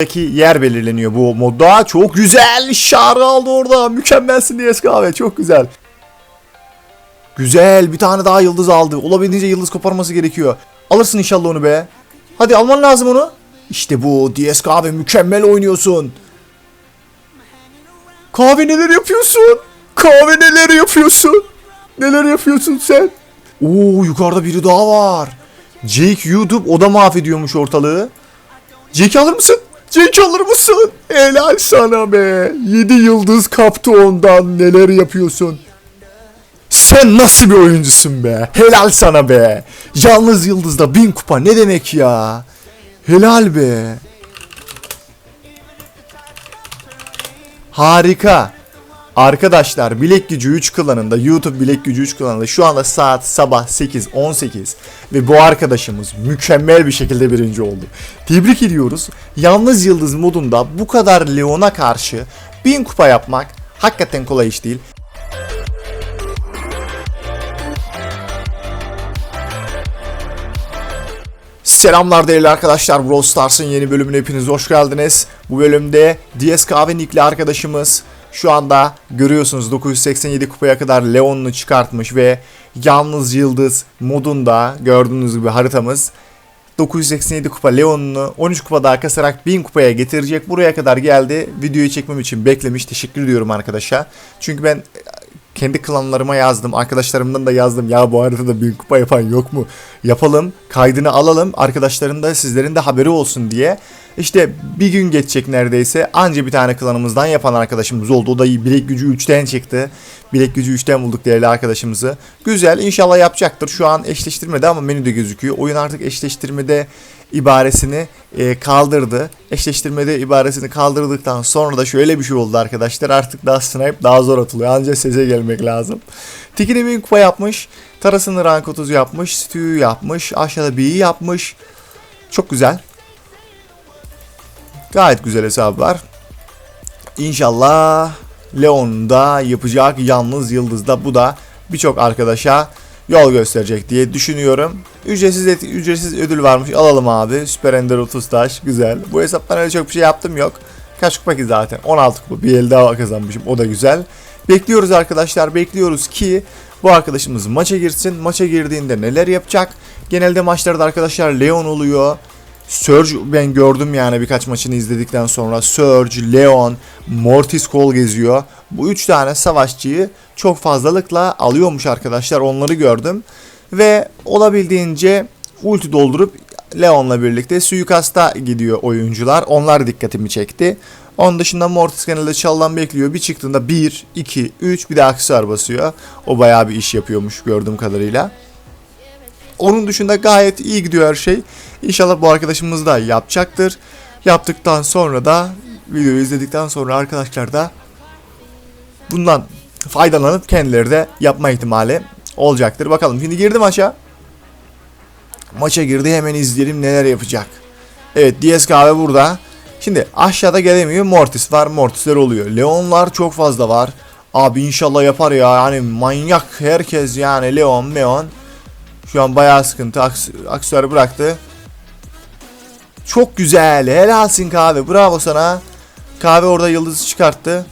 Buradaki yer belirleniyor bu modda. Çok güzel. Şarı aldı orada. Mükemmelsin DSK abi. Çok güzel. Güzel. Bir tane daha yıldız aldı. Olabildiğince yıldız koparması gerekiyor. Alırsın inşallah onu be. Hadi alman lazım onu. İşte bu DSK abi mükemmel oynuyorsun. Kahve neler yapıyorsun? Kahve neler yapıyorsun? Neler yapıyorsun sen? Oo yukarıda biri daha var. Jake YouTube o da mahvediyormuş ortalığı. Jake alır mısın? Jake alır mısın? Helal sana be. 7 yıldız kaptı ondan. Neler yapıyorsun? Sen nasıl bir oyuncusun be? Helal sana be. Yalnız yıldızda bin kupa ne demek ya? Helal be. Harika. Arkadaşlar Bilek Gücü 3 klanında YouTube Bilek Gücü 3 klanında şu anda saat sabah 8.18 ve bu arkadaşımız mükemmel bir şekilde birinci oldu. Tebrik ediyoruz. Yalnız Yıldız modunda bu kadar Leon'a karşı 1000 kupa yapmak hakikaten kolay iş değil. Selamlar değerli arkadaşlar. Brawl Stars'ın yeni bölümüne hepiniz hoş geldiniz. Bu bölümde DSK ve Nick'li arkadaşımız şu anda görüyorsunuz 987 kupaya kadar Leon'unu çıkartmış ve Yalnız Yıldız modunda gördüğünüz gibi haritamız 987 kupa Leon'unu 13 kupa daha kasarak 1000 kupaya getirecek. Buraya kadar geldi. Videoyu çekmem için beklemiş. Teşekkür ediyorum arkadaşa. Çünkü ben kendi klanlarıma yazdım. Arkadaşlarımdan da yazdım. Ya bu haritada bir kupa yapan yok mu? Yapalım. Kaydını alalım. Arkadaşların da sizlerin de haberi olsun diye. İşte bir gün geçecek neredeyse. Anca bir tane klanımızdan yapan arkadaşımız oldu. O da bilek gücü 3'ten çıktı. Bilek gücü 3'ten bulduk değerli arkadaşımızı. Güzel. İnşallah yapacaktır. Şu an eşleştirmede ama menüde gözüküyor. Oyun artık eşleştirmede ibaresini e, kaldırdı. Eşleştirmede ibaresini kaldırdıktan sonra da şöyle bir şey oldu arkadaşlar. Artık daha snipe daha zor atılıyor. Anca sese gelmek lazım. Tikini bir kupa yapmış. Tarasını rank 30 yapmış. Stew'yu yapmış. Aşağıda B'yi yapmış. Çok güzel. Gayet güzel hesabı var. İnşallah Leon da yapacak. Yalnız Yıldız'da bu da birçok arkadaşa yol gösterecek diye düşünüyorum. Ücretsiz et- ücretsiz ödül varmış. Alalım abi. Süper Ender 30 taş. Güzel. Bu hesaptan öyle çok bir şey yaptım yok. Kaç kupa ki zaten? 16 kupa. Bir el daha kazanmışım. O da güzel. Bekliyoruz arkadaşlar. Bekliyoruz ki bu arkadaşımız maça girsin. Maça girdiğinde neler yapacak? Genelde maçlarda arkadaşlar Leon oluyor. Surge ben gördüm yani birkaç maçını izledikten sonra Surge, Leon, Mortis Cole geziyor. Bu üç tane savaşçıyı çok fazlalıkla alıyormuş arkadaşlar onları gördüm. Ve olabildiğince ulti doldurup Leon'la birlikte suikasta gidiyor oyuncular. Onlar dikkatimi çekti. Onun dışında Mortis genelde çaldan bekliyor. Bir çıktığında 1, 2, 3 bir de aksesuar basıyor. O bayağı bir iş yapıyormuş gördüğüm kadarıyla. Onun dışında gayet iyi gidiyor her şey. İnşallah bu arkadaşımız da yapacaktır. Yaptıktan sonra da videoyu izledikten sonra arkadaşlar da bundan faydalanıp kendileri de yapma ihtimali olacaktır. Bakalım şimdi girdi maça. Maça girdi hemen izleyelim neler yapacak. Evet DSKV burada. Şimdi aşağıda gelemiyor. Mortis var. Mortisler oluyor. Leonlar çok fazla var. Abi inşallah yapar ya. Yani manyak herkes yani Leon, Meon. Şu an bayağı sıkıntı. Aks aksesuarı bıraktı. Çok güzel. Helalsin kahve. Bravo sana. Kahve orada yıldızı çıkarttı.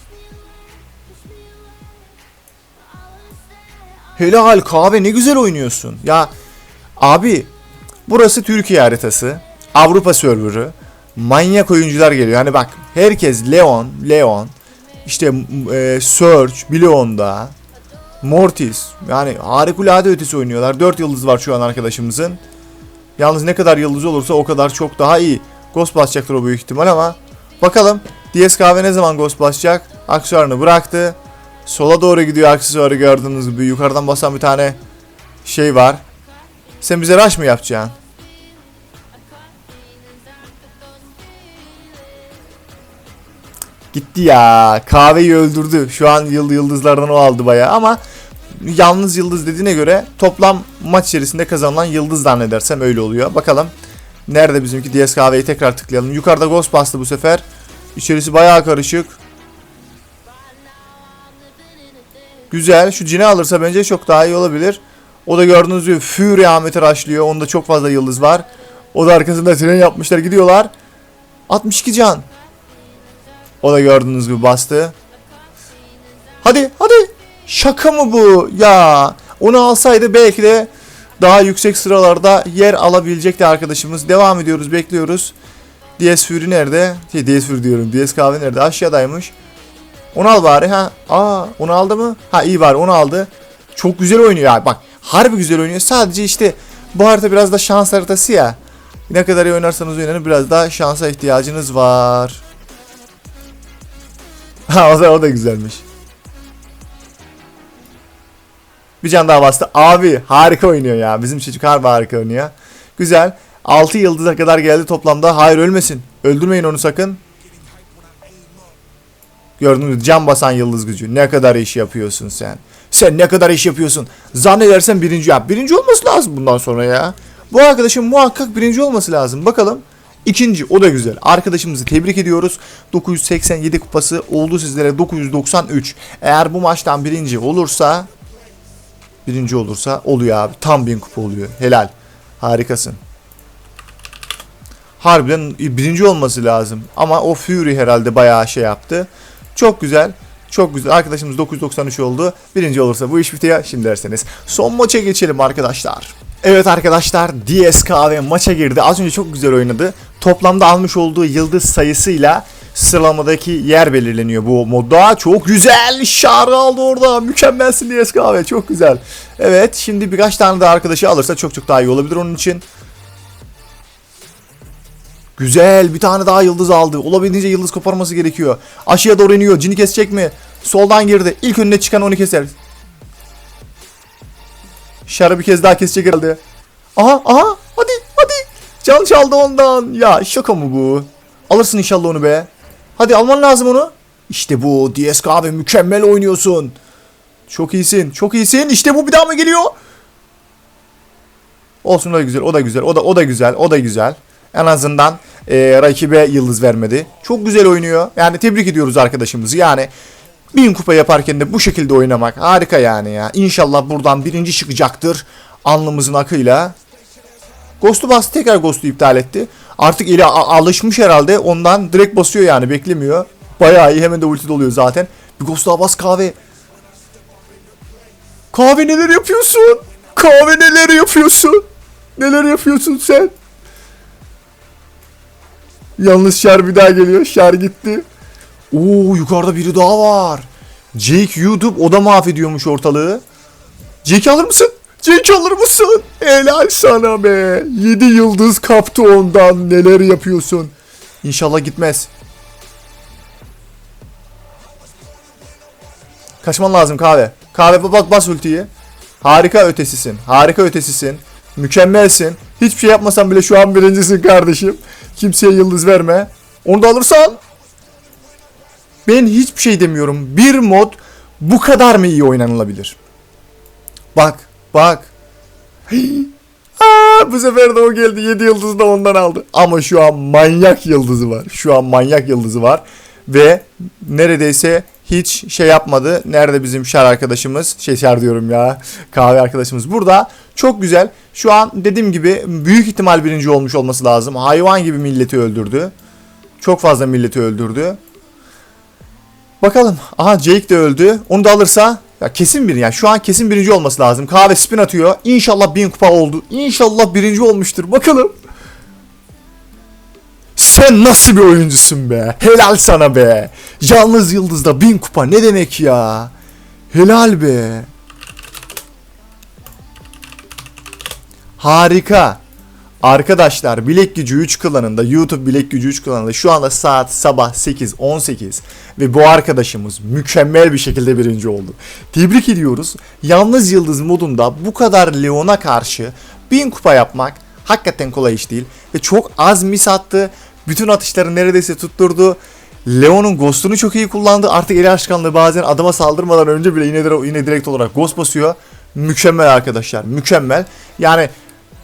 Helal kahve ne güzel oynuyorsun. Ya abi burası Türkiye haritası. Avrupa serverı. Manyak oyuncular geliyor. Hani bak herkes Leon, Leon. işte e, Surge, Bleon'da. Mortis. Yani harikulade ötesi oynuyorlar. 4 yıldız var şu an arkadaşımızın. Yalnız ne kadar yıldız olursa o kadar çok daha iyi. Ghost basacaktır o büyük ihtimal ama. Bakalım DSKV ne zaman Ghost basacak? Aksesuarını bıraktı. Sola doğru gidiyor aksesuarı gördüğünüz gibi. Yukarıdan basan bir tane şey var. Sen bize rush mı yapacaksın? Gitti ya. Kahveyi öldürdü. Şu an yıl yıldızlardan o aldı bayağı ama yalnız yıldız dediğine göre toplam maç içerisinde kazanılan yıldız zannedersem öyle oluyor. Bakalım. Nerede bizimki DSKV'yi tekrar tıklayalım. Yukarıda Ghost bastı bu sefer. İçerisi bayağı karışık. Güzel. Şu cini alırsa bence çok daha iyi olabilir. O da gördüğünüz gibi Fury Ahmet'i raşlıyor. Onda çok fazla yıldız var. O da arkasında tren yapmışlar gidiyorlar. 62 can. O da gördüğünüz gibi bastı. Hadi hadi. Şaka mı bu? Ya onu alsaydı belki de daha yüksek sıralarda yer alabilecekti arkadaşımız. Devam ediyoruz bekliyoruz. DS Fury nerede? Şey DS Fury diyorum. DS kahve nerede? Aşağıdaymış. Onu al bari ha. Aa onu aldı mı? Ha iyi bari onu aldı. Çok güzel oynuyor ya. Bak harbi güzel oynuyor. Sadece işte bu harita biraz da şans haritası ya. Ne kadar iyi oynarsanız oynayın biraz daha şansa ihtiyacınız var. Ha o da, o da güzelmiş. Bir can daha bastı. Abi harika oynuyor ya. Bizim çocuk harbi harika oynuyor. Güzel. 6 yıldıza kadar geldi toplamda. Hayır ölmesin. Öldürmeyin onu sakın. Gördünüz? Can basan yıldız gücü. Ne kadar iş yapıyorsun sen. Sen ne kadar iş yapıyorsun. Zannedersen birinci yap. Birinci olması lazım bundan sonra ya. Bu arkadaşın muhakkak birinci olması lazım. Bakalım. İkinci o da güzel. Arkadaşımızı tebrik ediyoruz. 987 kupası oldu sizlere 993. Eğer bu maçtan birinci olursa birinci olursa oluyor abi. Tam bin kupa oluyor. Helal. Harikasın. Harbiden birinci olması lazım. Ama o Fury herhalde bayağı şey yaptı. Çok güzel. Çok güzel. Arkadaşımız 993 oldu. Birinci olursa bu iş bitiyor. Şimdi derseniz. Son maça geçelim arkadaşlar. Evet arkadaşlar DSKV maça girdi. Az önce çok güzel oynadı. Toplamda almış olduğu yıldız sayısıyla sıralamadaki yer belirleniyor bu modda. Çok güzel. Şarı aldı orada. Mükemmelsin DSKV. Çok güzel. Evet şimdi birkaç tane daha arkadaşı alırsa çok çok daha iyi olabilir onun için. Güzel bir tane daha yıldız aldı. Olabildiğince yıldız koparması gerekiyor. Aşağıya doğru iniyor. Cini kesecek mi? Soldan girdi. İlk önüne çıkan onu keser. Şarı bir kez daha kesecek herhalde. Aha aha hadi hadi. Can çaldı ondan. Ya şaka mı bu? Alırsın inşallah onu be. Hadi alman lazım onu. İşte bu DSK abi mükemmel oynuyorsun. Çok iyisin. Çok iyisin. İşte bu bir daha mı geliyor? Olsun o da güzel. O da güzel. O da o da güzel. O da güzel. En azından e, rakibe yıldız vermedi. Çok güzel oynuyor. Yani tebrik ediyoruz arkadaşımızı. Yani bin kupa yaparken de bu şekilde oynamak harika yani ya. İnşallah buradan birinci çıkacaktır. Alnımızın akıyla. Ghost'u bastı tekrar Ghost'u iptal etti. Artık a- alışmış herhalde. Ondan direkt basıyor yani beklemiyor. Bayağı iyi hemen de ulti doluyor zaten. Bir Ghost bas kahve. Kahve neler yapıyorsun? Kahve neler yapıyorsun? Neler yapıyorsun sen? Yalnız Şer bir daha geliyor. Şer gitti. Oo yukarıda biri daha var. Jake YouTube o da mahvediyormuş ortalığı. Jake alır mısın? Jake alır mısın? Helal sana be. 7 yıldız kaptı ondan. Neler yapıyorsun? İnşallah gitmez. Kaçman lazım kahve. Kahve bak bas ultiyi. Harika ötesisin. Harika ötesisin. Mükemmelsin. Hiçbir şey yapmasan bile şu an birincisin kardeşim. Kimseye yıldız verme. Onu da alırsan ben hiçbir şey demiyorum. Bir mod bu kadar mı iyi oynanılabilir? Bak, bak. Aa, bu sefer de o geldi. 7 yıldızı da ondan aldı. Ama şu an manyak yıldızı var. Şu an manyak yıldızı var. Ve neredeyse hiç şey yapmadı. Nerede bizim şar arkadaşımız? Şey şar diyorum ya. Kahve arkadaşımız burada. Çok güzel. Şu an dediğim gibi büyük ihtimal birinci olmuş olması lazım. Hayvan gibi milleti öldürdü. Çok fazla milleti öldürdü. Bakalım. Aha Jake de öldü. Onu da alırsa ya kesin bir yani şu an kesin birinci olması lazım. Kahve spin atıyor. İnşallah bin kupa oldu. İnşallah birinci olmuştur. Bakalım. Sen nasıl bir oyuncusun be? Helal sana be. Yalnız yıldızda bin kupa ne demek ya? Helal be. Harika. Arkadaşlar Bilek Gücü 3 klanında YouTube Bilek Gücü 3 klanında şu anda saat sabah 8.18 ve bu arkadaşımız mükemmel bir şekilde birinci oldu. Tebrik ediyoruz. Yalnız Yıldız modunda bu kadar Leon'a karşı 1000 kupa yapmak hakikaten kolay iş değil ve çok az mis attı. Bütün atışları neredeyse tutturdu. Leon'un Ghost'unu çok iyi kullandı. Artık eli aşkanlığı bazen adama saldırmadan önce bile yine, yine direkt olarak Ghost basıyor. Mükemmel arkadaşlar. Mükemmel. Yani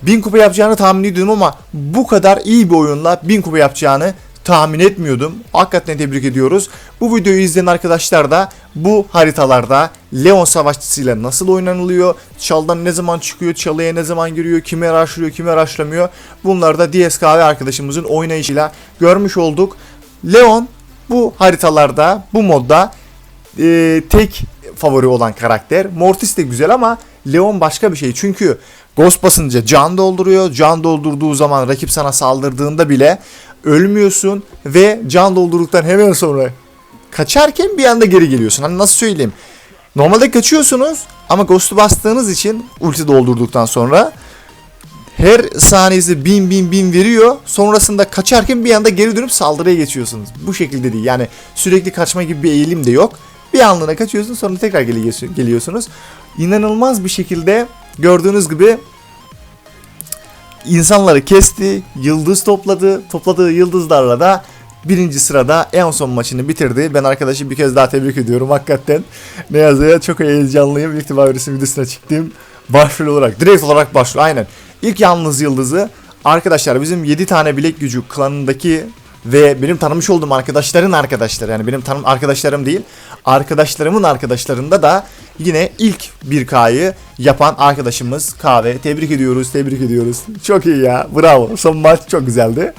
1000 kupa yapacağını tahmin ediyordum ama bu kadar iyi bir oyunla 1000 kupa yapacağını tahmin etmiyordum. Hakikaten tebrik ediyoruz. Bu videoyu izleyen arkadaşlar da bu haritalarda Leon savaşçısıyla nasıl oynanılıyor, çaldan ne zaman çıkıyor, çalıya ne zaman giriyor, kimi araştırıyor, kimi araştıramıyor. Bunları da DSKV arkadaşımızın oynayışıyla görmüş olduk. Leon bu haritalarda, bu modda e, tek favori olan karakter. Mortis de güzel ama Leon başka bir şey. Çünkü Ghost basınca can dolduruyor. Can doldurduğu zaman rakip sana saldırdığında bile ölmüyorsun ve can doldurduktan hemen sonra kaçarken bir anda geri geliyorsun. Hani nasıl söyleyeyim? Normalde kaçıyorsunuz ama Ghost'u bastığınız için ulti doldurduktan sonra her saniyesi bin bin bin veriyor. Sonrasında kaçarken bir anda geri dönüp saldırıya geçiyorsunuz. Bu şekilde değil. Yani sürekli kaçma gibi bir eğilim de yok. Bir anlığına kaçıyorsun sonra tekrar geli- geliyorsunuz. İnanılmaz bir şekilde gördüğünüz gibi insanları kesti, yıldız topladı. Topladığı yıldızlarla da birinci sırada en son maçını bitirdi. Ben arkadaşı bir kez daha tebrik ediyorum hakikaten. Ne yazıyor çok heyecanlıyım. İlk defa birisi videosuna çıktım. Başrol olarak, direkt olarak başrol aynen. İlk yalnız yıldızı arkadaşlar bizim 7 tane bilek gücü klanındaki ve benim tanımış olduğum arkadaşların arkadaşları yani benim tanım arkadaşlarım değil arkadaşlarımın arkadaşlarında da yine ilk 1K'yı yapan arkadaşımız Kahve. Tebrik ediyoruz, tebrik ediyoruz. Çok iyi ya. Bravo. Son maç çok güzeldi.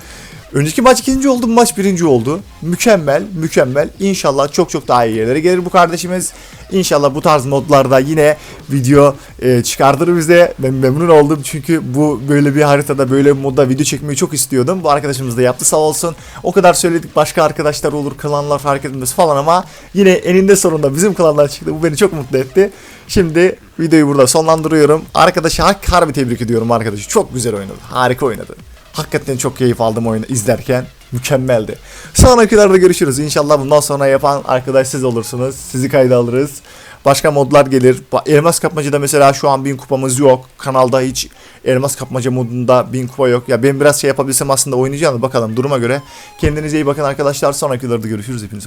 Önceki maç ikinci oldu, maç birinci oldu. Mükemmel, mükemmel. İnşallah çok çok daha iyi yerlere gelir bu kardeşimiz. İnşallah bu tarz modlarda yine video e, çıkartır bize. Ben memnun oldum çünkü bu böyle bir haritada böyle bir modda video çekmeyi çok istiyordum. Bu arkadaşımız da yaptı sağ olsun. O kadar söyledik başka arkadaşlar olur, klanlar fark etmez falan ama yine eninde sonunda bizim klanlar çıktı. Bu beni çok mutlu etti. Şimdi videoyu burada sonlandırıyorum. Arkadaşı har- harbi tebrik ediyorum arkadaşı. Çok güzel oynadı. Harika oynadı. Hakikaten çok keyif aldım oyunu izlerken. Mükemmeldi. Sonrakilerde görüşürüz. İnşallah bundan sonra yapan arkadaş siz olursunuz. Sizi kayda alırız. Başka modlar gelir. Elmas kapmacada mesela şu an 1000 kupamız yok. Kanalda hiç elmas kapmaca modunda 1000 kupa yok. Ya ben biraz şey yapabilsem aslında oynayacağım da bakalım duruma göre. Kendinize iyi bakın arkadaşlar. Sonraki videolarda görüşürüz hepiniz.